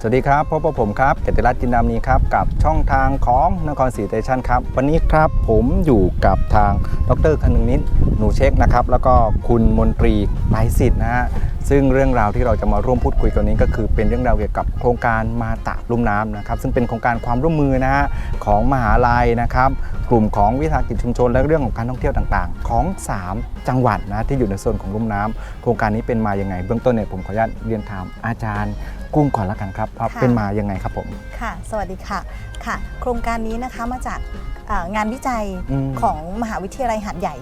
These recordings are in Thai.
สวัสดีครับพบกับผมครับเกติรัตน์จินดามนีครับกับช่องทางของนครศรีเตชันครับ วันนี้ครับผมอยู่กับทางดรคนึงนิดหนูเช็คนะครับแล้วก็คุณมนตรีไลสิทธิ์นะฮะซึ่งเรื่องราวที่เราจะมาร่วมพูดคุยกันนี้ก็คือเป็นเรื่องราวเกี่ยวกับโครงการมาตะลุ่มน้ำนะครับซึ่งเป็นโครงการความร่วมมือนะฮะของมหาลัยนะครับกลุ่มของวิสาหกิจชุมชน และเรื่องของการท่องเที่ยวต่างๆ ของ 3 จังหวัดนะที่อยู่ในโซนของลุ่มน้ำโครงการนี้เป็นมาอยังไงเบื้องต้นเนี่ยผมขออนุญาตเรียนถามอาจารย์ กุ้งก่อนละกันครับว่าค่ะ เป็นมายังไงครับผม ค่ะ สวัสดีค่ะ ค่ะ โครงการนี้นะคะมาจากเอ่องานวิจัยอืม ของมหาวิทยาลัยหาดใหญ่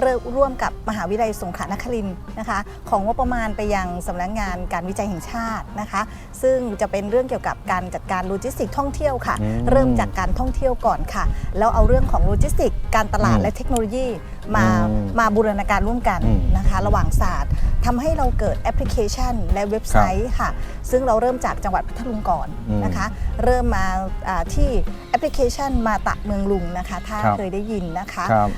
เริ่มร่วมกับมหาวิทยาลัยสงขลานครินทร์นะคะ ของงบประมาณไปยังสำนักงานการวิจัยแห่งชาตินะคะ ซึ่งจะเป็นเรื่องเกี่ยวกับการจัดการโลจิสติกส์ท่องเที่ยวค่ะ อืมเริ่มจากการท่องเที่ยวก่อนค่ะ แล้วเอาเรื่องของโลจิสติกส์การตลาดอืมและเทคโนโลยีมาอืมมาบูรณาการร่วมกันอืม นะคะ ระหว่างศาสตร์ ทำให้เราเกิดแอปพลิเคชันและเว็บไซต์ค่ะ ซึ่งเราเริ่มจากจังหวัดพัทลุงก่อนอืมนะคะ เริ่มมาอ่าที่แอปพลิเคชันมาตะเมืองลุงนะคะ ถ้าครับ เคยได้ยินนะคะ ครับ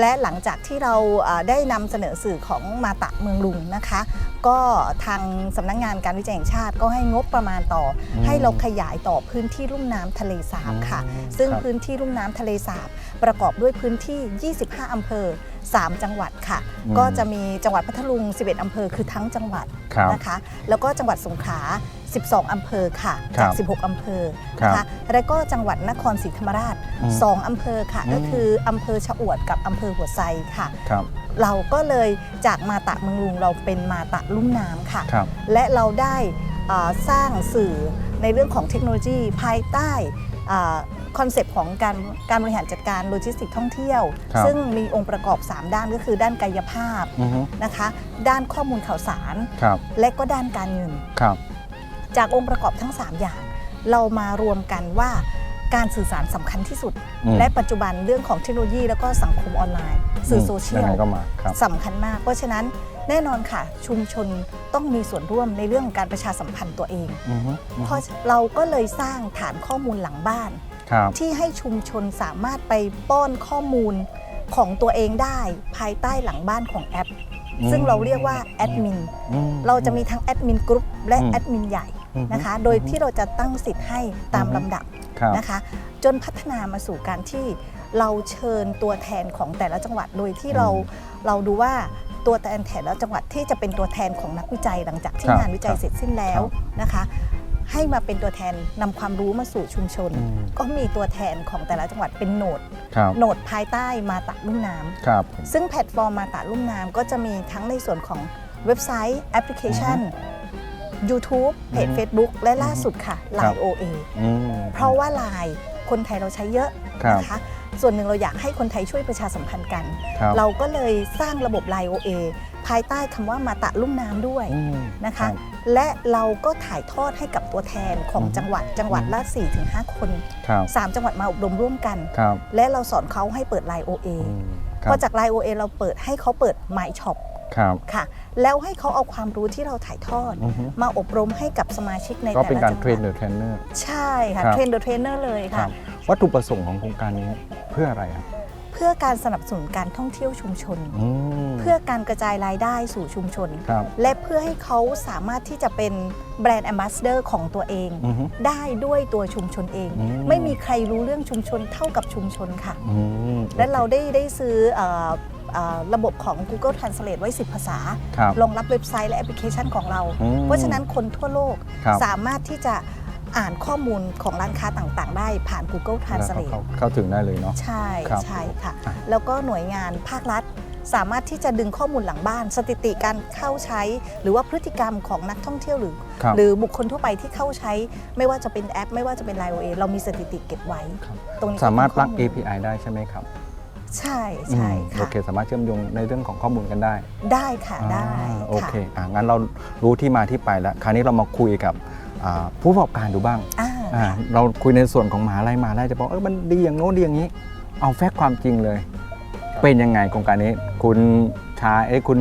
และหลังจากที่เราอ่าได้นำเสนอสื่อของมาตะเมืองลุงนะคะ ก็ทางสำนักงงานการวิจัยแห่งชาติก็ให้งบประมาณต่ออมให้เราขยายต่อพื้นที่ลุ่มน้ำทะเลสาบค่ะ อืมซึ่งครับ พื้นที่ลุ่มน้ำทะเลสาบ ประกอบด้วยพื้นที่ 25 อำเภอ 3 จังหวัดค่ะ อืมก็จะมีจังหวัดพัทลุง 11 อำเภอคือทั้งจังหวัดครับนะคะ แล้วก็จังหวัดสงขลา 12 อำเภอค่ะครัจาก บ16 อำเภอครับนะคะแล้วก็จังหวัดนครศรีธรรมราช อืม2 อำเภอค่ะ อืม ก็คืออำเภอชะอวดกับอำเภอหัวไซค่ะ ครับ เราก็เลยจากมาตะเมืองลุงเราเป็นมาตะลุ่มน้ำค่ะ ครับ และเราได้อ่าสร้างสื่อในเรื่องของเทคโนโลยีภายใต้ คอนเซปต์ของการการบริหารจัดการโลจิสติกส์ท่องเที่ยว ครับซึ่งมีองค์ประกอบ 3 ด้านก็คือด้านกายภาพอือฮึ นะคะ ด้านข้อมูลข่าวสาร ครับและก็ด้านการเงิน ครับจากองค์ประกอบทั้ง 3 อย่าง เรามารวมกันว่าการสื่อสารสำคัญที่สุด อืมและปัจจุบันเรื่องของเทคโนโลยี แล้วก็สังคมออนไลน์ สื่อโซเชียยังลไงก็มาครับ สำคัญมาก เพราะฉะนั้นแน่นอนค่ะ ชุมชนต้องมีส่วนร่วมในเรื่องของการประชาสัมพันธ์ตัวเอง อือฮึอือเพฮึราะเราก็เลยสร้างฐานข้อมูลหลังบ้านครับ ที่ให้ชุมชนสามารถไปป้อนข้อมูลของตัวเองได้ภายใต้หลังบ้านของแอปอืมซึ่งเราเรียกว่าแอดมินอืเราจะมีทั้งแอดมินกรุ๊ปและอืมแอดมินใหญ่อือฮึนะคะ โดยที่เราจะตั้งสิทธิ์ให้ตามอือฮึลำดับครับนะคะ จนพัฒนามาสู่การที่เราเชิญตัวแทนของแต่ละจังหวัดโดยที่เราเราดูว่าตัวแทนแต่ละจังหวัดที่จะเป็นตัวแทนของนักวิจัยหลังจากที่ครับงานวิจัยครับเสร็จสิ้นแล้วนะคะ ให้มาเป็นตัวแทนนำความรู้มาสู่ชุมชนอืมก็มีตัวแทนของแต่ละจังหวัดเป็นโหนดครับโหนดภายใต้มาตะลุ่มน้ำครับซึ่งแพลตฟอร์มมาตะลุ่มน้ำก็จะมีทั้งในส่วนของเว็บไซต์แอปพลิเคชัน YouTube เพจอือฮึ Facebook และล่าอือฮึสุดค่ะครับ Line OA อืมเพราะว่า Line คนไทยเราใช้เยอะครับนะคะส่วนหนึ่งเราอยากให้คนไทยช่วยประชาสัมพันธ์กันครับเราก็เลยสร้างระบบ Line OA ภายใต้คำว่ามาตะลุ่มน้ำด้วยอืมนะคะรับและเราก็ถ่ายทอดให้กับตัวแทนของอือฮึจังหวัดจังหวัดละ 4-5 คนครับ3จังหวัดมาอบรมร่วมกันครับและเราสอนเขาให้เปิด Line OA อืมคพรัอบจาก Line OA เราเปิดให้เขาเปิด My Shop ครับค่ะแล้วให้เขาเอาความรู้ที่เราถ่ายทอดอือฮึมาอบรมให้กับสมาชิกในก็แต่เป็นละการจังหเทรนวัดเดอร์เทรนเนอร์ใช่ค่ะครับเทรนเดอร์เทรนเนอร์เลยครัค่ะบวัตถุประสงค์ของโครงการนี้เพื่ออะไรครับ เพื่อการสนับสนุนการท่องเที่ยวชุมชน อืม เพื่อการกระจายรายได้สู่ชุมชน ครับ และเพื่อให้เขาสามารถที่จะเป็นแบรนด์แอมบาสเดอร์ของตัวเอง อือฮึ ได้ด้วยตัวชุมชนเอง อืม ไม่มีใครรู้เรื่องชุมชนเท่ากับชุมชนค่ะ อืมและเราได้ได้ซื้อเอ่อเอ่อระบบของ Google Translate ไว้ 10 ภาษา ครับ รองรับเว็บไซต์และแอปพลิเคชันของเรา อืมเพราะฉะนั้นคนทั่วโลกครับสามารถที่จะ อ่านข้อมูลของร้านค้าต่างๆ ได้ผ่าน Google แล้ว Translate เข้าเข้าถึงได้เลยเนาะ ใช่ครับใช่ค่ะ อะ แล้วก็หน่วยงานภาครัฐ สามารถที่จะดึงข้อมูลหลังบ้าน สถิติการเข้าใช้ หรือว่าพฤติกรรมของนักท่องเที่ยวหรือ ครับหรือบุคคลทั่วไปที่เข้าใช้ ไม่ว่าจะเป็นแอป ไม่ว่าจะเป็น Line OA เรามีสถิติเก็บไว้ ครับตรงนี้สามารถก็ปลัก เป็นข้อมูล API ได้ใช่ไหมครับใช่ใช่อืมโอค่ะ เค สามารถเชื่อมโยงในเรื่องของข้อมูลกันได้ได้ค่ะได้อ่าโอค่ะเคอะงั้นเรารู้ที่มาที่ไปแล้ว คราวนี้เรามาคุยกับอ่า ผู้ประกอบการดูบ้างอ่าอ่าเราคุยในส่วนของมหาลัยมหาลัยจะบอกเออมันดีอย่างโน้นดีอย่างนี้ เอาแฟกต์ความจริงเลย เป็นยังไงโครงการนี้ คุณชายเอ้ยคุณ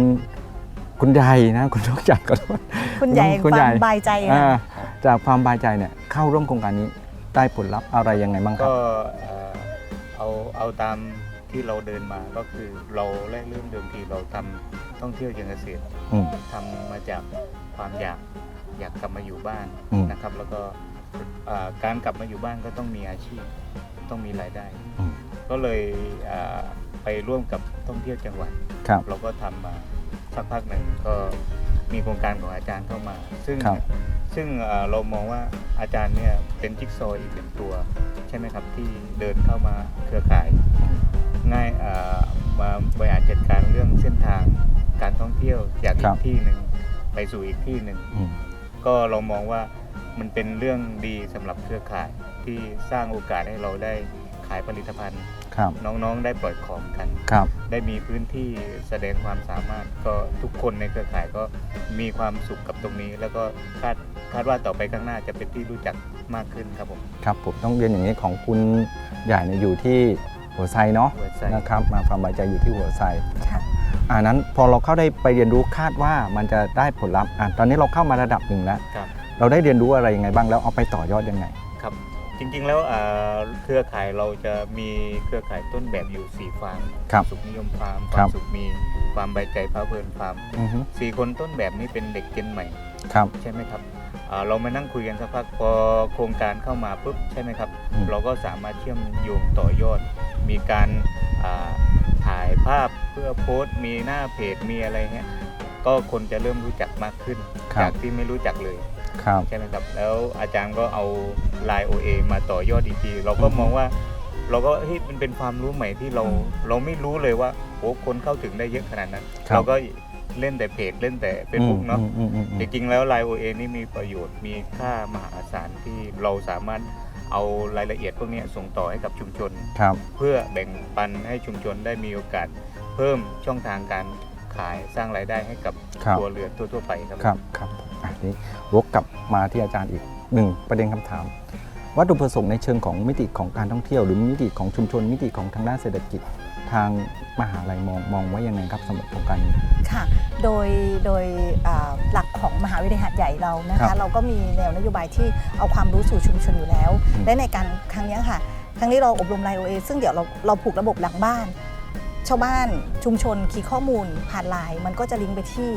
คุณใหญ่นะคุณทุกใจก่อนคุณใหญ่คุณคใหญ่วามบายใจอ่าค่ะจากความบายใจเนี่ยเข้าร่วมโครงการนี้ได้ผลลัพธ์อะไรยังไงบ้างครัก็บเอ่อเอาเอาตามที่เราเดินมาก็คือเราแรกเริ่มเดิมทีเราทำท่องเที่ยวเชิงเกษตรอืมทำมาจากความอยาก อยากกลับมาอยู่บ้านอืม นะครับ แล้วก็อ่าการกลับมาอยู่บ้านก็ต้องมีอาชีพต้องมีรายได้ อืมก็เลยอ่าไปร่วมกับท่องเที่ยวจังหวัด ครับ เราก็ทำมาสักพักหนึ่งก็มีโครงการของอาจารย์เข้ามา ซึ่งครับ ซึ่งเอ่อเรามองว่าอาจารย์เนี่ยเป็นจิ๊กซอว์อีกหนึ่งตัว ใช่ไหมครับที่เดินเข้ามาเครือข่าย ง่ายเอ่อมาบริหารจัดการเรื่องเส้นทางการท่องเที่ยวจากคอีรับกที่หนึ่งไปสู่อีกที่หนึ่ง อืม ก็เรามองว่ามันเป็นเรื่องดีสำหรับเครือข่ายที่สร้างโอกาสให้เราได้ขายผลิตภัณฑ์ ครับน้องๆได้ปล่อยของกัน ครับได้มีพื้นที่แสดงความสามารถ ก็ทุกคนในเครือข่ายก็มีความสุขกับตรงนี้ แล้วก็คาดคาดว่าต่อไปข้างหน้าจะเป็นที่รู้จักมากขึ้นครับผมครับผมต้องเรียนอย่างนี้ของคุณใหญ่เนี่ยอยู่ที่หัวไซเนาะหัวใจ นะครับมาฟาร์มใบใจอยู่ที่หัวไซ ค่ะ อ่านั้นพอเราเข้าได้ไปเรียนรู้คาดว่ามันจะได้ผลลัพธ์อะตอนนี้เราเข้ามาระดับหนึ่งแล้ว ครับ เราได้เรียนรู้อะไรยังไงบ้างแล้วเอาไปต่อยอดยังไง ครับจริงๆแล้วอ่าเครือข่ายเราจะมีเครือข่ายต้นแบบอยู่ 4 ฟาร์มครับสุขนิยมฟาร์มคฟารัร์บมสุขมีฟาร์มใบใจพระเพลินฟาร์มอือฮึสี่คนต้นแบบนี้เป็นเด็กเจนใหม่ ครับ ใช่ไหมครับอ่าเรามานั่งคุยกันสักพักพอโครงการเข้ามาปุ๊บใช่ไหมครับ อืม เราก็สามารถเชื่อมโยงต่อยอด มีการอ่าถ่ายภาพ เพื่อโพสต์มีหน้าเพจมีอะไรเงี้ยก็คนจะเริ่มรู้จักมากขึ้น ครับ จากที่ไม่รู้จักเลยครับ ใช่ไหมครับแล้วอาจารย์ก็เอา Line OA มาต่อยอดอีกทีเราก็อือฮึมองว่า เราก็เฮ้ยมันเป็นความรู้ใหม่ที่เราอืมเราไม่รู้เลยว่าโอ้คนเข้าถึงได้เยอะขนาดนั้นครับ เราก็เล่นแต่เพจเล่นแต่เฟซบุ๊กเนาะ อืมอืมอืมอืมจริงๆแล้ว Line OA นี่มีประโยชน์มีค่ามหาศาลที่เราสามารถเอารายละเอียดพวกเนี้ยส่งต่อให้กับชุมชน ครับ เพื่อแบ่งปันให้ชุมชนได้มีโอกาส เพิ่มช่องทางการขายสร้างรายได้ให้กับครับ ตัวเรือนทั่วๆไปครับ ครับครับอะทีนี้วกกลับมาที่อาจารย์อีกหนึ่งประเด็นคำถาม วัตถุประสงค์ในเชิงของมิติของการท่องเที่ยว หรือมิติของชุมชนมิติของทางด้านเศรษฐกิจทางมหาลัยมองมองไว้ยังไงครับสำหรับโครงการนี้ ค่ะ โดยโดยอ่าหลักของมหาวิทยาลัยหาดใหญ่เรานะครัคะ บเราก็มีแนวนโยบายที่เอาความรู้สู่ชุมชนอยู่แล้ว อืม และในการครั้งเนี้ยค่ะ ครั้งนี้เราอบรมไลโอเอซึ่งเดี๋ยวเราเราผูกระบบหลังบ้าน ชาวบ้านชุมชนคีย์ข้อมูลผ่านไลน์มันก็จะลิงก์ไปที่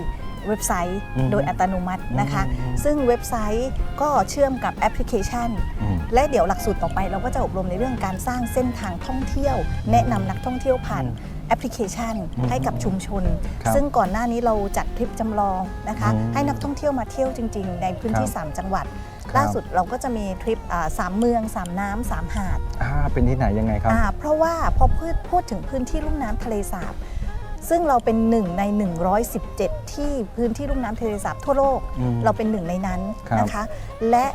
เว็บไซต์อืมโดยอัตโนมัตินะคะอืมซึ่งเว็บไซต์ก็เชื่อมกับแอปพลิเคชันอืมและเดี๋ยวหลักสูตรต่อไป เราก็จะอบรมในเรื่องการสร้างเส้นทางท่องเที่ยว แนะนำนักท่องเที่ยวผ่านอืมแอปพลิเคชันอืมให้กับชุมชนครับซึ่งก่อนหน้านี้เราจัดทริปจำลองนะคะอืมให้นักท่องเที่ยวมาเที่ยวจริง ๆ ในพื้นที่ครับ3จังหวัดครับล่าสุดเราก็จะมีทริปอ่าสามเมืองสามน้ำสามหาดอ่าเป็นที่ไหนยังไงครับอ่าเพราะว่าพอพูดพูดถึงพื้นที่ลุ่มน้ำทะเลสาบ ซึ่งเราเป็นหนึ่งใน 117 ที่พื้นที่ลุ่มน้ำทะเลสาบทั่วโลกอืมเราเป็นหนึ่งในนั้นครับนะคะ และ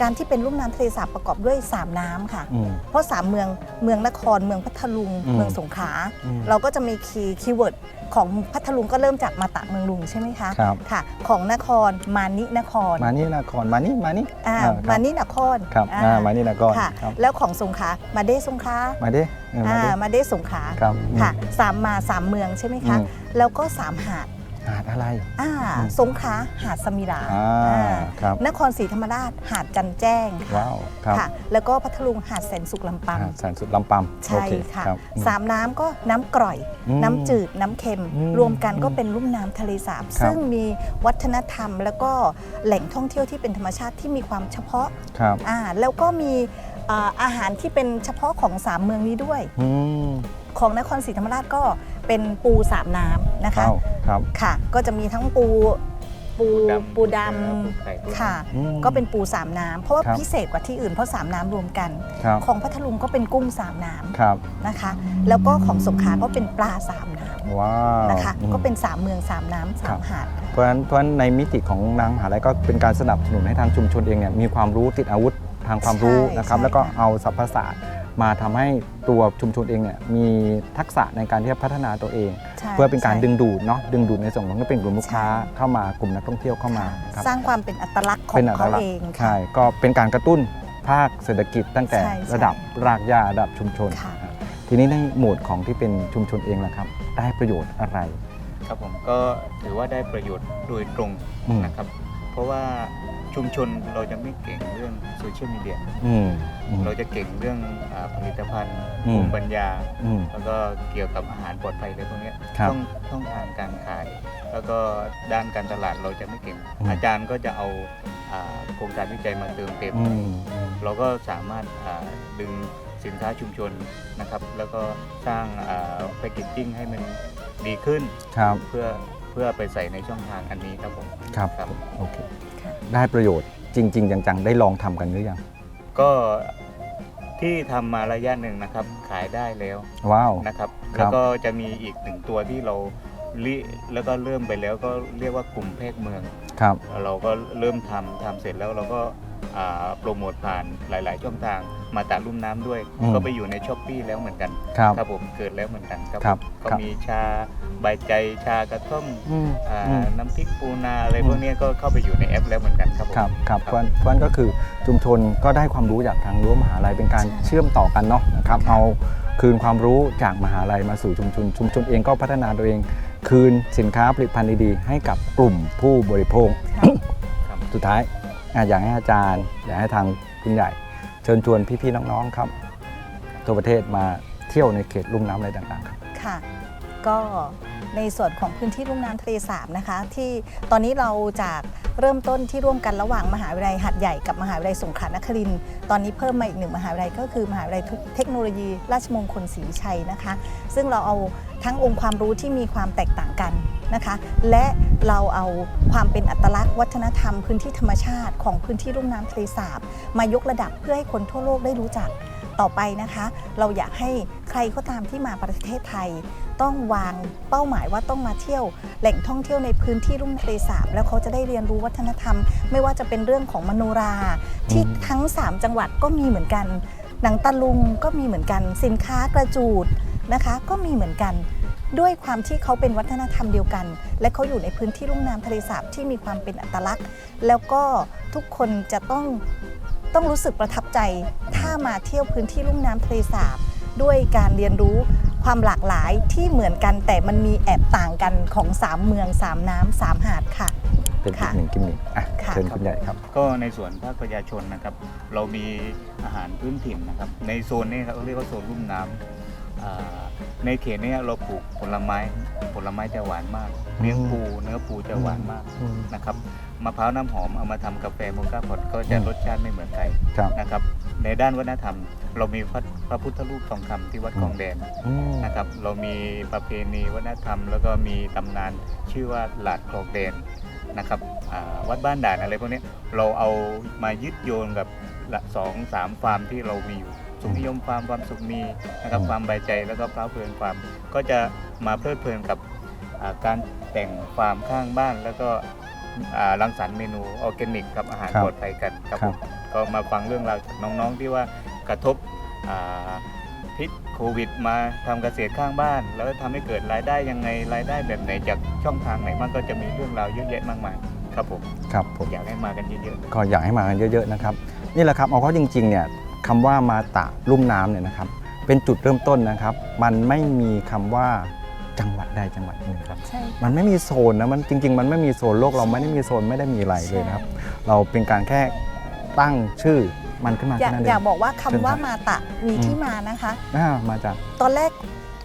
การที่เป็นลุ่มน้ำทะเลสาบประกอบด้วย 3 น้ำค่ะ อืม เพราะ 3 เมืองเมืองนครเมืองพัทลุง อืมเมืองสงขลาอืมเราก็จะมีคีย์คีย์เวิร์ดของพัทลุงก็เริ่มจากมาตะเมืองลุงใช่ไหมคะครับ ค่ะ ของนครมานินครมานี่นครมานี่มานี่อ่าอ่ครับมานินครครับอ่าอ่ามานี่นครค่ะ ครับแล้วของสงขลามาเด้สงขลามาดิเออมาอ่าดิมาเด้สงขลาครับอืมค่ะสามมาสามเมืองใช่ไหมคะ อืม แล้วก็สามหาด หาดอะไร อ่าอืมสงขลาหาดสมิลาอ่าอ่าครับ นครศรีธรรมราชหาดจันแจ้งค่ะว้าวครับค่ะ แล้วก็พัทลุงหาดแสนสุขลำปังหาดแสนสุดลำปำใช่โอเคค่ะ รับอืมสามน้ำก็น้ำกร่อย อืมน้ำจืดน้ำเค็ม อืมรวมกันก็อืมเป็นลุ่มน้ำทะเลสาบ ครับ ซึ่งมีวัฒนธรรม แล้วก็แหล่งท่องเที่ยวที่เป็นธรรมชาติที่มีความเฉพาะครับอ่าแล้วก็มีอ่าอาหารที่เป็นเฉพาะของสามเมืองนี้ด้วย อืม ของนครศรีธรรมราชก็เป็นปูสามน้ำนะคะเข้าครับ ค่ะ ก็จะมีทั้งปูปูปูดปูไข่ปูำค่ะอืมก็เป็นปูสามน้ำเพราะว่าครับพิเศษกว่าที่อื่นเพราะสามน้ำรวมกันครับของพัทลุงก็เป็นกุ้งสามน้ครับำนะคะ แล้วก็ของสงขลาก็เป็นปลาสามน้ว้าวำนะคะอืมก็เป็นสามเมืองสามน้ำสามหาดเพราะฉะนั้นเพราะฉะนั้นในมิติของนางมหาลัยก็เป็นการสนับสนุนให้ทางชุมชนเองเนี่ยมีความรู้ติดอาวุธทางความรู้ใช่นะครับใช่แล้วก็ค่ะเอาสรรพศาสตร์มาทำให้ ตัวชุมชนเองเนี่ยมีทักษะในการที่จะพัฒนาตัวเอง ใช่เพื่อเป็นการใช่ ดึงดูดเนาะดึงดูดในส่วนของที่เป็นกลุ่มลูกค้าใช่เข้ามากลุ่มนักท่องเที่ยวเข้ามาค่ะครับสร้างความเป็นอัตลักษณ์ขอเป็งนอัตเขาลักษเอณ์งใช่ก็เป็นการกระตุ้นภาคเศรษฐกิจตั้งแต่ใช่ใช่ระดับรากหญ้าระดับชุมชนค่ะทีนี้ในโหมดของที่เป็นชุมชนเองล่ะครับ ได้ประโยชน์อะไร ครับผมก็ถือว่าได้ประโยชน์โดยตรงอืมนะครับ เพราะว่า ชุมชนเราจะไม่เก่งเรื่องโซเชียลมีเดียอืมอืม เราจะเก่งเรื่องอาผลิตภัณฑ์อืม ภูมิปัญญา อืม แล้วก็เกี่ยวกับอาหารปลอดภัยอะไรพวกเนี้ยครับต้องต้องทางการขาย แล้วก็ด้านการตลาดเราจะไม่เก่ง อืม อาจารย์ก็จะเอาอ่าโครงการวิจัยมาเติมเต็ม อืมเราก็สามารถอ่าดึงสินค้าชุมชนนะครับ แล้วก็สร้างแพคเกจจิ้งให้มันดีขึ้น ครับ เพื่อเพื่อไปใส่ในช่องทางอันนี้ครับผม ครับครับโอเคค่ะ ได้ประโยชน์จริง ๆ จังๆ ได้ลองทำกันหรือยัง ก็ที่ทำมาระยะหนึ่งนะครับขายได้แล้วว้าว นะครับ ครับ แล้วก็จะมีอีกหนึ่งตัวที่เราลิแล้วก็เริ่มไปแล้วก็เรียกว่ากลุ่มเพกเมือง ครับ เราก็เริ่มทำทำเสร็จแล้วเราก็ อ่าโปรโมทผ่านหลาย ๆ ช่องทางมาตัดรุ่มน้ำด้วย อืม ก็ไปอยู่ในช้อปปีแล้วเหมือนกันครับ ครับผมเกิดแล้วเหมือนกันครับครับก็ครับ มีชาใบใจชากระท่อมอืม อ่าอืมน้ำพริกปูนาอะไรอืม พวกเนี้ยก็เข้าไปอยู่ในแอปแล้วเหมือนกันครับผม ครับครับครับเพราะเพราะฉะนั้นก็คือชุมชนก็ได้ความรู้จากทางรั้วมหาลัยเป็นการใช่ เชื่อมต่อกันเนาะนะครับเอาคืนความรู้จากมหาลัยมาสู่ชุมชน ชุมชนเองก็พัฒนาตัวเอง คืนสินค้าผลิตภัณฑ์ดีๆให้กับกลุ่มผู้บริโภค ค่ะครับสุดท้าย อยากให้อาจารย์ อยากให้ทางคุณใหญ่ เชิญชวนพี่ๆน้องๆครับ ทั่วประเทศมาเที่ยวในเขตลุ่มน้ำอะไรต่างๆครับค่ะก็ในส่วนของพื้นที่ลุ่มน้ำทะเลสาบนะคะ ที่ตอนนี้เราจาก เริ่มต้นที่ร่วมกันระหว่างมหาวิทยาลัยหัดใหญ่กับมหาวิทยาลัยสงขลานครินทร์ตอนนี้เพิ่มมาอีกหนึ่งมหาวิทยาลัยก็คือมหาวิทยาลัยเทคโนโลยี ราชมงคลศรีชัยนะคะ ซึ่งเราเอาทั้งองค์ความรู้ที่มีความแตกต่างกันนะคะ และเราเอาความเป็นอัตลักษณ์วัฒนธรรมพื้นที่ธรรมชาติของพื้นที่ลุ่มน้ำทะเลสาบ มายกระดับเพื่อให้คนทั่วโลกได้รู้จักต่อไปนะคะ เราอยากให้ใครก็ตามที่มาประเทศไทย ต้องวางเป้าหมายว่าต้องมาเที่ยวแหล่งท่องเที่ยวในพื้นที่ลุ่มทะเลสาบแล้วเขาจะได้เรียนรู้วัฒนธรรม ไม่ว่าจะเป็นเรื่องของมโนรา ที่ทั้ง 3 จังหวัดก็มีเหมือนกันหนังตะลุงก็มีเหมือนกัน สินค้ากระจูดนะคะก็มีเหมือนกัน ด้วยความที่เขาเป็นวัฒนธรรมเดียวกัน และเขาอยู่ในพื้นที่ลุ่มน้ำทะเลสาบที่มีความเป็นอัตลักษณ์ แล้วก็ทุกคนจะต้องต้องรู้สึกประทับใจ ถ้ามาเที่ยวพื้นที่ลุ่มน้ำทะเลสาบด้วยการเรียนรู้ ความหลากหลายที่เหมือนกันแต่มันมีแอบต่างกันของสามเมืองสามน้ำสามหาดค่ะ เป็นอีกค่ะหนึ่งกิมมิคอะค่ะ เชิญคุณใหญ่ครับ ก็ในส่วนภาคประชาชนนะครับ เรามีอาหารพื้นถิ่นนะครับ ในโซนนี้ครับเขาเรียกว่าโซนลุ่มน้ำอ่าในเขตเนี้เราปลูกผลไม้ผลไม้จะหวานมากเลี้ยงปูเนื้อปูจะหวานมากนะครับมะพร้าวน้ำหอมเอามาทำกาแฟโมคาพอตก็จะอืม รสชาติไม่เหมือนใครครับ นะครับ ในด้านวัฒนธรรม เรามีพระพระพุทธรูปทองคำที่วัดอืมคลองแดนอืมนะครับ เรามีประเพณีวัฒนธรรม แล้วก็มีตำนานชื่อว่าหลาดคลองแดนนะครับอ่าวัดบ้านด่านอะไรพวกนี้เราเอามายึดโยงกับละสองสามฟาร์มที่เรามีอยู่สุขนิยมฟาร์มความสุขมีนะครับอืมฟาร์มใบใจแล้วก็พร้าวเพลินฟาร์มก็จะมาเพลิดเพลินกับอ่าการแต่งฟาร์มข้างบ้านแล้วก็ อ่ารังสรรค์เมนูออร์แกนิกกับอาหารครับปลอดภัยกันครับครัผบมก็มาฟังเรื่องราวจากน้องๆที่ว่ากระทบอ่าพิษโควิด มาทำเกษตรข้างบ้าน แล้วทำให้เกิดรายได้ยังไงรายได้แบบไหนจากช่องทางไหนมันก็จะมีเรื่องราวเยอะแยะมากมายครับผมครับผม อยากให้มากันเยอะก็อยากให้มากันเยอะ ๆ นะครับ นี่แหละครับเอาเข้าจริงๆเนี่ยคำว่ามาตะลุ่มน้ำเนี่ยนะครับ เป็นจุดเริ่มต้นนะครับ มันไม่มีคำว่า จังหวัดใดจังหวัดหนึ่งครับ ใช่ มันไม่มีโซนนะมันจริง ๆ มันไม่มีโซนโลกเราไม่ได้มีโซนไม่ได้มีอะไรเลยนะครับเราเป็นการแค่ตั้งชื่อมันขึ้นมาอยากแค่นั้นเออยากง บอกว่าคำเชิญครับว่ามาตะมีอืม ที่มานะคะ อ่ามาจากตอนแรก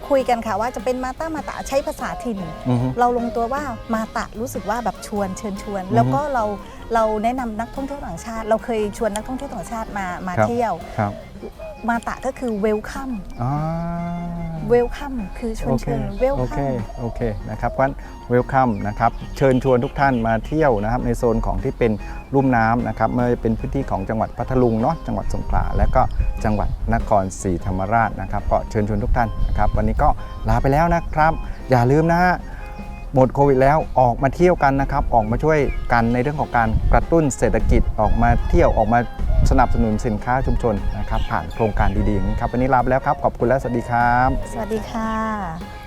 คุยกันค่ะว่าจะเป็นมาต้ามาตะใช้ภาษาถิ่น อือฮึ เราลงตัวว่ามาตะรู้สึกว่าแบบชวนเชิญชวนอือฮึแล้วก็เราเราแนะนำนักท่องเที่ยวต่างชาติ เราเคยชวนนักท่องเที่ยวต่างชาติมามาครับ เที่ยว ครับมาตะก็คือเวลคัม อ่า เวลคัมคือชวนโอเคเชิญเวลโอคัเคมโอเคนะครับงั้นเวลคัมนะครับเชิญชวนทุกท่านมาเที่ยวนะครับในโซนของที่เป็นลุ่มน้ำนะครับไม่ว่าจะเป็นพื้นที่ของจังหวัดพัทลุงเนาะจังหวัดสงขลาและก็จังหวัดนครศรีธรรมราชนะครับก็เชิญชวนทุกท่านนะครับวันนี้ก็ลาไปแล้วนะครับ อย่าลืมนะฮะ หมดโควิดแล้วออกมาเที่ยวกันนะครับ ออกมาช่วยกันในเรื่องของการกระตุ้นเศรษฐกิจออกมาเที่ยวออกมา สนับสนุนสินค้าชุมชนนะครับผ่านโครงการดีๆอย่างนี้ครับวันนี้ลาไปแล้วครับขอบคุณและสวัสดีครับ สวัสดีค่ะ